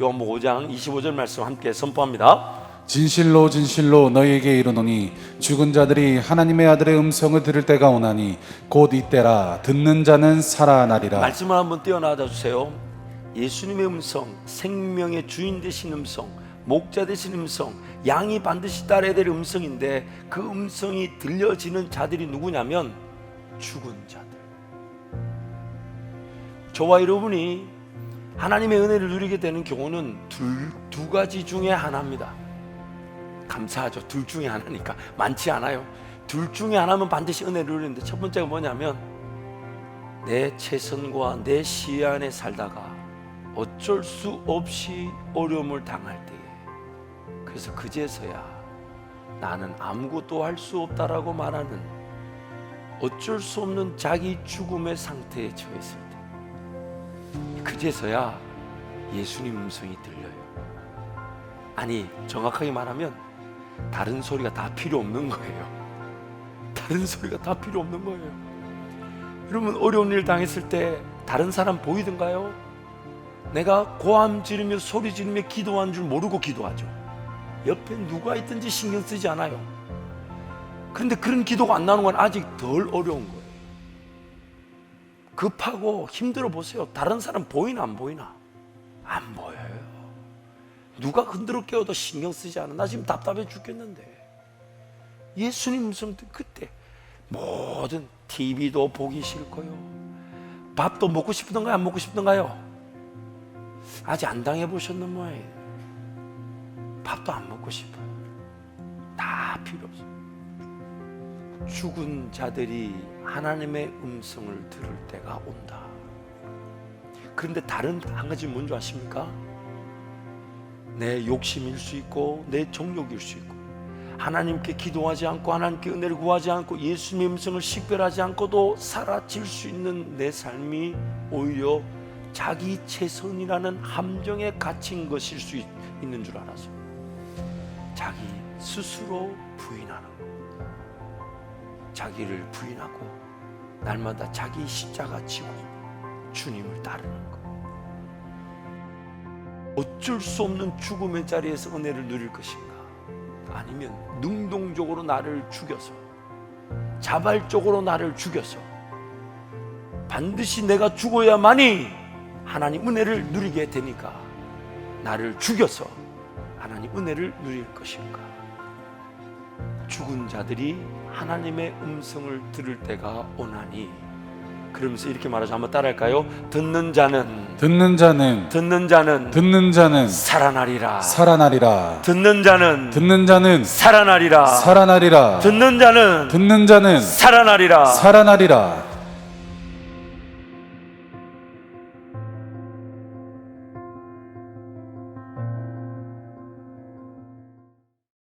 요한복 5장 25절 말씀 함께 선포합니다. 진실로 진실로 너희에게 이르노니 죽은 자들이 하나님의 아들의 음성을 들을 때가 오나니 곧 이때라 듣는 자는 살아나리라 말씀을 한번 떼어나와 주세요. 예수님의 음성, 생명의 주인 되신 음성, 목자 되신 음성, 양이 반드시 따라야 될 음성인데 그 음성이 들려지는 자들이 누구냐면 죽은 자들. 저와 여러분이 하나님의 은혜를 누리게 되는 경우는 둘, 두 가지 중에 하나입니다. 감사하죠. 둘 중에 하나니까 많지 않아요. 둘 중에 하나면 반드시 은혜를 누리는데 첫 번째가 뭐냐면 내 최선과 내 시야 안에 살다가 어쩔 수 없이 어려움을 당할 때에 그래서 그제서야 나는 아무것도 할 수 없다라고 말하는 어쩔 수 없는 자기 죽음의 상태에 처했을 때 그제서야 예수님 음성이 들려요. 아니 정확하게 말하면 다른 소리가 다 필요 없는 거예요. 다른 소리가 다 필요 없는 거예요. 여러분 어려운 일 당했을 때 다른 사람 보이던가요? 내가 고함 지르며 소리 지르며 기도한 줄 모르고 기도하죠. 옆에 누가 있든지 신경 쓰지 않아요. 그런데 그런 기도가 안 나오는 건 아직 덜 어려운 거예요. 급하고 힘들어 보세요. 다른 사람 보이나 안 보이나? 안 보여요. 누가 흔들어 깨워도 신경 쓰지 않아. 나 지금 답답해 죽겠는데. 예수님 듣- 그때 모든 TV도 보기 싫고요. 밥도 먹고 싶던가요? 안 먹고 싶던가요? 아직 안 당해보셨는 모양이에요. 밥도 안 먹고 싶어요. 다 필요 없어요. 죽은 자들이 하나님의 음성을 들을 때가 온다. 그런데 다른 한 가지 뭔지 아십니까? 내 욕심일 수 있고 내 정욕일 수 있고 하나님께 기도하지 않고 하나님께 은혜를 구하지 않고 예수님의 음성을 식별하지 않고도 사라질 수 있는 내 삶이 오히려 자기 최선이라는 함정에 갇힌 것일 수 있, 있는 줄 알아서 자기 스스로 부인하는 것 자기를 부인하고 날마다 자기 십자가 지고 주님을 따르는 것. 어쩔 수 없는 죽음의 자리에서 은혜를 누릴 것인가? 아니면 능동적으로 나를 죽여서 자발적으로 나를 죽여서 반드시 내가 죽어야만이 하나님 은혜를 누리게 되니까 나를 죽여서 하나님 은혜를 누릴 것인가 죽은 자들이 하나님의 음성을 들을 때가 오나니. 그러면서 이렇게 말하죠. 한번 따라할까요? 듣는 자는 듣는 자는 듣는 자는 듣는 자는 살아나리라. 살아나리라. 듣는 자는 듣는 자는 살아나리라. 살아나리라. 듣는 자는 듣는 자는 살아나리라. 살아나리라